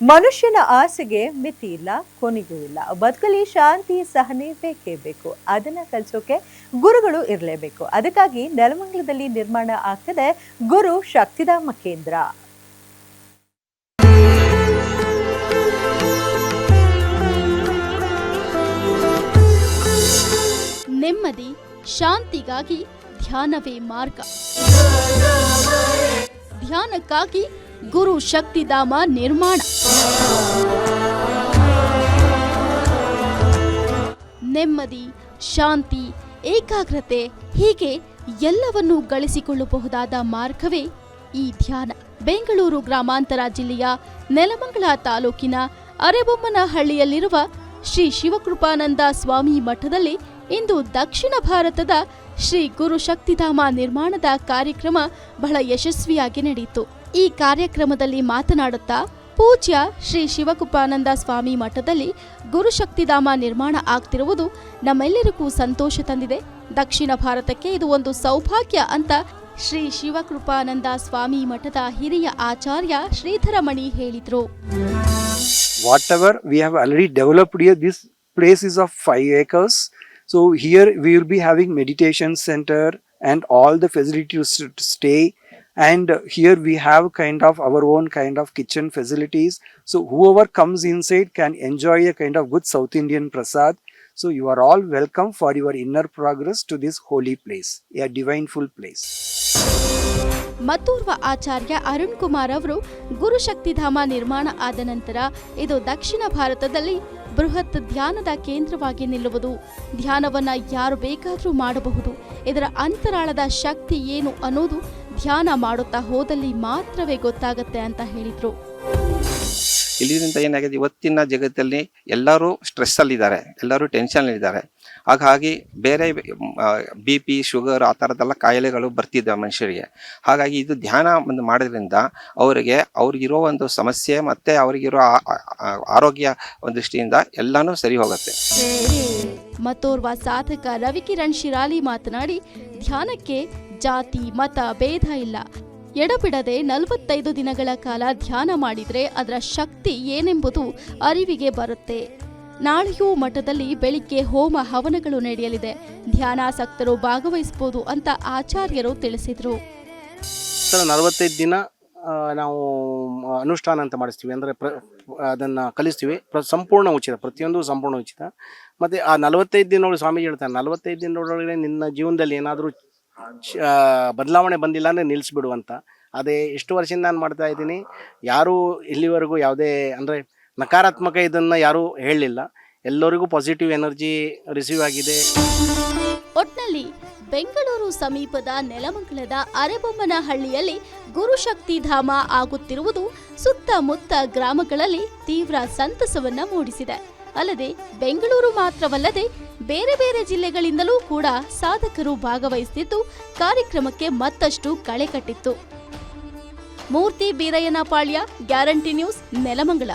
ಮನುಷ್ಯನ ಆಸೆಗೆ ಮಿತಿ ಇಲ್ಲ, ಕೊನೆಗೂ ಇಲ್ಲ. ಬದುಕಲಿ ಶಾಂತಿ, ಸಹನೆ ಬೇಕೇ ಬೇಕು. ಅದನ್ನ ಕಲಿಸೋಕೆ ಗುರುಗಳು ಇರಲೇಬೇಕು. ಅದಕ್ಕಾಗಿ ನೆಲಮಂಗಲದಲ್ಲಿ ನಿರ್ಮಾಣ ಆಗ್ತದೆ ಗುರು ಶಕ್ತಿಧಾಮ ಕೇಂದ್ರ. ನೆಮ್ಮದಿ, ಶಾಂತಿಗಾಗಿ ಧ್ಯಾನವೇ ಮಾರ್ಗ. ಧ್ಯಾನಕ್ಕಾಗಿ ಗುರು ಶಕ್ತಿಧಾಮ ನಿರ್ಮಾಣ. ನೆಮ್ಮದಿ, ಶಾಂತಿ, ಏಕಾಗ್ರತೆ ಹೀಗೆ ಎಲ್ಲವನ್ನೂ ಗಳಿಸಿಕೊಳ್ಳಬಹುದಾದ ಮಾರ್ಗವೇ ಈ ಧ್ಯಾನ. ಬೆಂಗಳೂರು ಗ್ರಾಮಾಂತರ ಜಿಲ್ಲೆಯ ನೆಲಮಂಗಲ ತಾಲೂಕಿನ ಅರೆಬೊಮ್ಮನಹಳ್ಳಿಯಲ್ಲಿರುವ ಶ್ರೀ ಶಿವಕೃಪಾನಂದ ಸ್ವಾಮಿ ಮಠದಲ್ಲಿ ಇಂದು ದಕ್ಷಿಣ ಭಾರತದ ಶ್ರೀ ಗುರು ಶಕ್ತಿಧಾಮ ನಿರ್ಮಾಣದ ಕಾರ್ಯಕ್ರಮ ಬಹಳ ಯಶಸ್ವಿಯಾಗಿ ನಡೆಯಿತು. ಈ ಕಾರ್ಯಕ್ರಮದಲ್ಲಿ ಮಾತನಾಡುತ್ತಾ ಪೂಜ್ಯ ಶ್ರೀ ಶಿವಕೃಪಾನಂದ ಸ್ವಾಮಿ ಮಠದಲ್ಲಿ ಗುರುಶಕ್ತಿಧಾಮ ನಿರ್ಮಾಣ ಆಗ್ತಿರುವುದು ನಮ್ಮೆಲ್ಲರಿಗೂ ಸಂತೋಷ ತಂದಿದೆ. ದಕ್ಷಿಣ ಭಾರತಕ್ಕೆ ಇದು ಒಂದು ಸೌಭಾಗ್ಯ ಅಂತ ಶ್ರೀ ಶಿವಕೃಪಾನಂದ ಸ್ವಾಮಿ ಮಠದ ಹಿರಿಯ ಆಚಾರ್ಯ ಶ್ರೀಧರಮಣಿ ಹೇಳಿದರು. What ever we have already developed this place is of 5 acres. So here we will be having meditation center and all the facilities facility stay. And here we have kind of our own kind of kitchen facilities so whoever comes inside can enjoy a kind of good south indian prasad so you are all welcome for your inner progress to this holy place a divine full place ಮತ್ತೂರ್ವ ಆಚಾರ್ಯ ಅರುಣ್ ಕುಮಾರ್ ಅವರು ಗುರುಶಕ್ತಿಧಾಮ ನಿರ್ಮಾಣ ಆದ ನಂತರ ಇದು ದಕ್ಷಿಣ ಭಾರತದಲ್ಲಿ ಬೃಹತ್ ಧ್ಯಾನದ ಕೇಂದ್ರವಾಗಿ ನಿಲ್ಲುವುದು ಧ್ಯಾನವನ್ನ ಯಾರು ಬೇಕಾದರೂ ಮಾಡಬಹುದು ಇದರ ಅಂತರಾಳದ ಶಕ್ತಿ ಏನು ಅನ್ನೋದು ಧ್ಯಾನ ಮಾಡುತ್ತಾ ಹೋದಲ್ಲಿ ಮಾತ್ರವೇ ಗೊತ್ತಾಗತ್ತೆ ಅಂತ ಹೇಳಿದ್ರು. ಇಲ್ಲಿಂದ ಏನಾಗಿದೆ? ಇವತ್ತಿನ ಜಗತ್ತಲ್ಲಿ ಎಲ್ಲರೂ ಸ್ಟ್ರೆಸ್ ಅಲ್ಲಿದ್ದಾರೆ. ಎಲ್ಲರೂ ಟೆನ್ಷನ್ ಇದ್ದಾರೆ. ಹಾಗಾಗಿ ಬೇರೆ ಬಿ ಪಿ ಶುಗರ್ ಆ ಥರದ್ದೆಲ್ಲ ಕಾಯಿಲೆಗಳು ಬರ್ತಿದ್ದಾವೆ ಮನುಷ್ಯರಿಗೆ. ಹಾಗಾಗಿ ಇದು ಧ್ಯಾನ ಒಂದು ಮಾಡೋದ್ರಿಂದ ಅವರಿಗೆ ಅವ್ರಿಗಿರೋ ಒಂದು ಸಮಸ್ಯೆ ಮತ್ತೆ ಅವರಿಗಿರೋ ಆರೋಗ್ಯ ಒಂದು ದೃಷ್ಟಿಯಿಂದ ಎಲ್ಲನೂ ಸರಿ ಹೋಗುತ್ತೆ. ಮತ್ತೋರ್ವ ಸಾಧಕ ರವಿಕಿರಣ್ ಶಿರಾಲಿ ಮಾತನಾಡಿ ಧ್ಯಾನಕ್ಕೆ ಜಾತಿ, ಮತ, ಭೇದ ಇಲ್ಲ. ಎಡಬಿಡದೆ ನಲವತ್ತೈದು ದಿನಗಳ ಕಾಲ ಧ್ಯಾನ ಮಾಡಿದರೆ ಅದರ ಶಕ್ತಿ ಏನೆಂಬುದು ಅರಿವಿಗೆ ಬರುತ್ತೆ. ನಾಳೆಯೂ ಮಠದಲ್ಲಿ ಬೆಳಿಗ್ಗೆ ಹೋಮ ಹವನಗಳು ನಡೆಯಲಿದೆ. ಧ್ಯಾನಾಸಕ್ತರು ಭಾಗವಹಿಸಬಹುದು ಅಂತ ಆಚಾರ್ಯರು ತಿಳಿಸಿದರು. ನಲವತ್ತೈದು ದಿನ ನಾವು ಅನುಷ್ಠಾನ ಅಂತ ಮಾಡಿಸ್ತೀವಿ. ಅಂದರೆ ಪ್ರ, ಅದನ್ನು ಕಲಿಸ್ತೀವಿ. ಪ್ರ, ಸಂಪೂರ್ಣ ಉಚಿತ, ಪ್ರತಿಯೊಂದು ಸಂಪೂರ್ಣ ಉಚಿತ. ಮತ್ತು ಆ ನಲವತ್ತೈದು ದಿನಗಳು ಸ್ವಾಮೀಜಿ ಹೇಳ್ತಾರೆ, ನಲವತ್ತೈದು ದಿನದೊಳಗಡೆ ನಿನ್ನ ಜೀವನದಲ್ಲಿ ಏನಾದರೂ ಬದಲಾವಣೆ ಬಂದಿಲ್ಲ ಅಂದರೆ ನಿಲ್ಲಿಸ್ಬಿಡು ಅಂತ. ಅದೇ ಎಷ್ಟು ವರ್ಷದಿಂದ ನಾನು ಮಾಡ್ತಾ ಇದ್ದೀನಿ. ಯಾರೂ ಇಲ್ಲಿವರೆಗೂ ಯಾವುದೇ ಅಂದರೆ ನಕಾರಾತ್ಮಕ ಇದನ್ನು ಯಾರೂ ಹೇಳಲಿಲ್ಲ. ಎಲ್ಲರಿಗೂ ಪಾಸಿಟಿವ್ ಎನರ್ಜಿ ರಿಸೀವ್ ಆಗಿದೆ. ಒಟ್ನಲ್ಲಿ ಬೆಂಗಳೂರು ಸಮೀಪದ ನೆಲಮಂಗಲದ ಅರೆಬೊಮ್ಮನಹಳ್ಳಿಯಲ್ಲಿ ಗುರುಶಕ್ತಿಧಾಮ ಆಗುತ್ತಿರುವುದು ಸುತ್ತಮುತ್ತ ಗ್ರಾಮಗಳಲ್ಲಿ ತೀವ್ರ ಸಂತಸವನ್ನ ಮೂಡಿಸಿದೆ. ಅಲ್ಲದೆ ಬೆಂಗಳೂರು ಮಾತ್ರವಲ್ಲದೆ ಬೇರೆ ಬೇರೆ ಜಿಲ್ಲೆಗಳಿಂದಲೂ ಕೂಡ ಸಾಧಕರು ಭಾಗವಹಿಸುತ್ತಿದ್ದು ಕಾರ್ಯಕ್ರಮಕ್ಕೆ ಮತ್ತಷ್ಟು ಕಳೆ ಕಟ್ಟಿತ್ತು. Murthy Beerayyanapalya, guarantee news, Nelamangala.